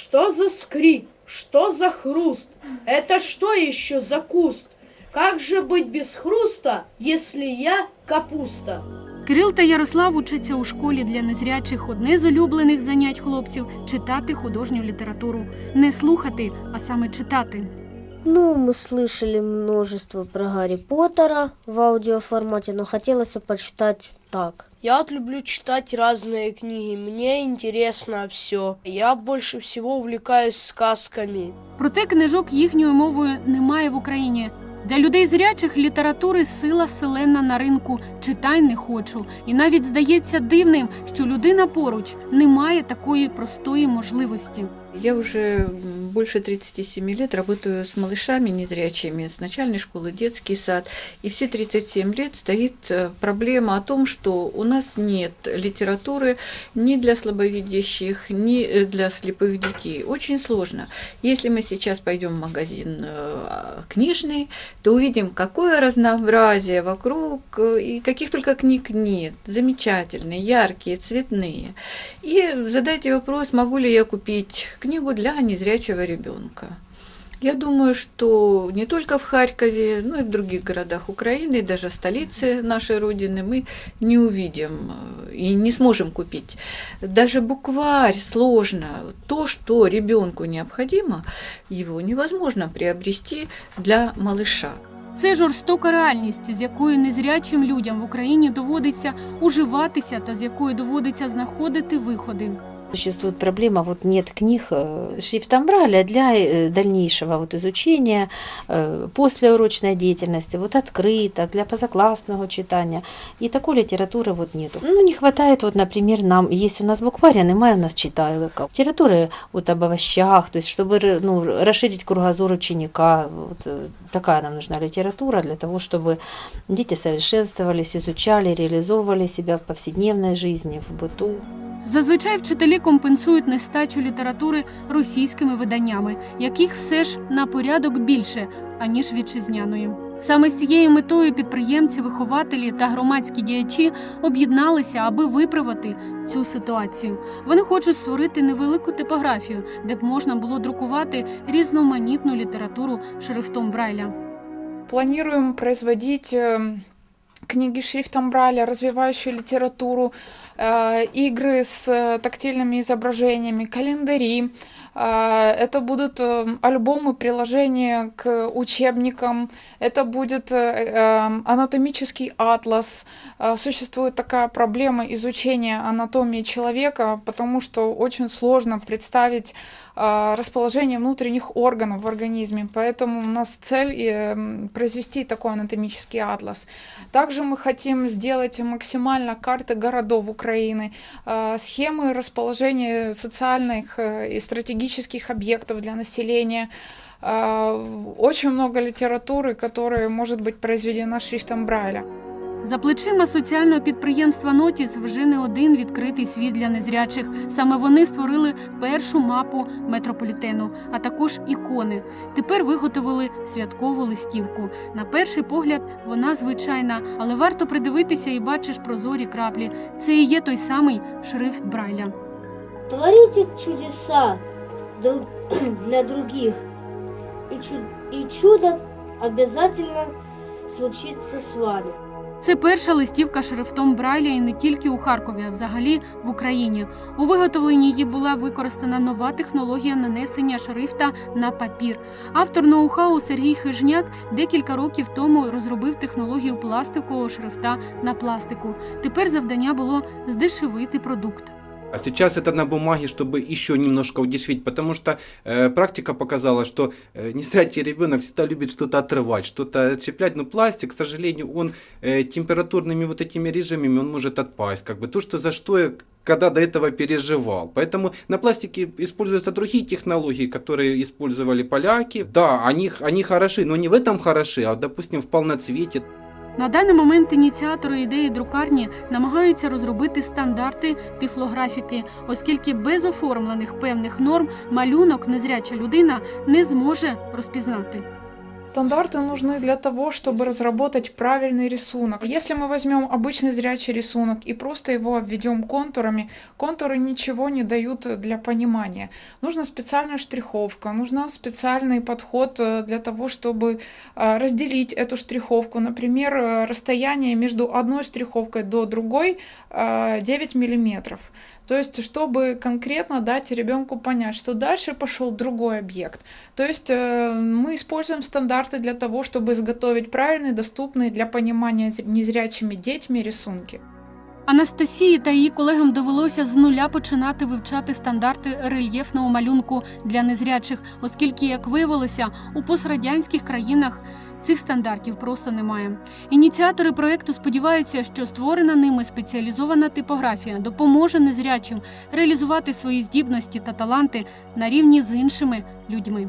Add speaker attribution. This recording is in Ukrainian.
Speaker 1: Что за скрип? Что за хруст? Это что еще за куст? Как же быть без хруста, если я капуста?
Speaker 2: Кирил та Ярослав учаться у школі для незрячих. Одне з улюблених занять хлопців читати художню літературу. Не слухати, а саме читати.
Speaker 3: Ну, мы слышали множество про Гарри Поттера в аудиоформате, но хотелось бы почитать так.
Speaker 1: Я вот люблю читать разные книги, мне интересно все. Я больше всего увлекаюсь сказками.
Speaker 2: Проте книжок їхньою мовою немає в Україні. Для людей зрячих літератури сила селена на ринку читай не хочу. І навіть здається дивним, що людина поруч не має такої простої можливості.
Speaker 4: Я уже м, больше 37 лет работаю с малышами незрячими, с начальной школы, детский сад. И все 37 лет стоит э, проблема о том, что у нас нет литературы ни для слабовидящих, ни э, для слепых детей. Очень сложно. Если мы сейчас пойдем в магазин э, книжный, то увидим, какое разнообразие вокруг, э, и каких только книг нет. Замечательные, яркие, цветные. И задайте вопрос, могу ли я купить книгу для незрячего ребенка. Я думаю, что не только в Харькове, но и в других городах Украины, и даже в столице нашей Родины мы не увидим э, и не сможем купить. Даже букварь сложно. То, что ребенку необходимо, его невозможно приобрести для малыша.
Speaker 2: Це жорстока реальність, з якою незрячим людям в Україні доводиться уживатися та з якої доводиться знаходити виходи.
Speaker 5: Существует проблема, вот нет книг э, шрифтом Брайля для э, дальнейшего вот изучения, э, послеурочной деятельности, вот открыток, для позаклассного читания. И такой литературы вот нету. Ну, не хватает, вот, например, нам, есть у нас букварь, а немає у нас читайлика. Литературы вот об овощах, то есть чтобы р- ну, расширить кругозор ученика. Вот, э, такая нам нужна литература для того, чтобы дети совершенствовались, изучали, реализовывали себя в повседневной жизни, в быту.
Speaker 2: Зазвичай вчителі компенсують нестачу літератури російськими виданнями, яких все ж на порядок більше, аніж вітчизняної. Саме з цією метою підприємці, вихователі та громадські діячі об'єдналися, аби виправити цю ситуацію. Вони хочуть створити невелику типографію, де б можна було друкувати різноманітну літературу шрифтом Брайля.
Speaker 6: Планируем производить э, книги шрифтом Брайля, развивающую литературу, э, игры с э, тактильными изображениями, календари. Э, Это будут э, альбомы, приложения к учебникам. Это будет э, э, анатомический атлас. Э, Существует такая проблема изучения анатомии человека, потому что очень сложно представить э, расположение внутренних органов в организме. Поэтому у нас цель э, произвести такой анатомический атлас. Также мы хотим сделать максимально карты городов Украины, э, схемы расположения социальных э, и стратегических объектов для населения. Э, Очень много литературы, которая может быть произведена шрифтом Брайля.
Speaker 2: За плечима соціального підприємства Нотіс вже не один відкритий світ для незрячих. Саме вони створили першу мапу метрополітену, а також ікони. Тепер виготовили святкову листівку. На перший погляд вона звичайна, але варто придивитися і бачиш прозорі краплі. Це і є той самий шрифт Брайля.
Speaker 3: Творите чудеса для других, и чудо обязательно случится с вами.
Speaker 2: Це перша листівка шрифтом Брайля і не тільки у Харкові, а взагалі в Україні. У виготовленні її була використана нова технологія нанесення шрифта на папір. Автор ноу-хау Сергій Хижняк декілька років тому розробив технологію пластикового шрифта на пластику. Тепер завдання було здешевити продукт.
Speaker 7: А сейчас это на бумаге, чтобы еще немножко удешевить, потому что э, практика показала, что э, незрячий ребенок всегда любит что-то отрывать, что-то отщеплять, но пластик, к сожалению, он э, температурными вот этими режимами он может отпасть, как бы то, что за что я когда до этого переживал. Поэтому на пластике используются другие технологии, которые использовали поляки. Да, они, они хороши, но не в этом хороши, а, допустим, в полноцвете.
Speaker 2: На даний момент ініціатори ідеї друкарні намагаються розробити стандарти тифлографіки, оскільки без оформлених певних норм малюнок незряча людина не зможе розпізнати.
Speaker 6: Стандарты нужны для того, чтобы разработать правильный рисунок. Если мы возьмем обычный зрячий рисунок и просто его обведем контурами, контуры ничего не дают для понимания. Нужна специальная штриховка, нужна специальный подход э, для того, чтобы э, разделить эту штриховку. Например, э, расстояние между одной штриховкой до другой э, 9 миллиметров. То есть, чтобы конкретно дать ребенку понять, что дальше пошел другой объект. То есть э, мы используем стандарты для того, чтобы изготовить правильные, доступные для понимания зр- незрячими детьми рисунки.
Speaker 2: Анастасії та її колегам довелося з нуля починати вивчати стандарти рельєфного малюнку для незрячих, оскільки, як виявилося, у пострадянських країнах цих стандартів просто немає. Ініціатори проекту сподіваються, що створена ними спеціалізована типографія допоможе незрячим реалізувати свої здібності та таланти на рівні з іншими людьми.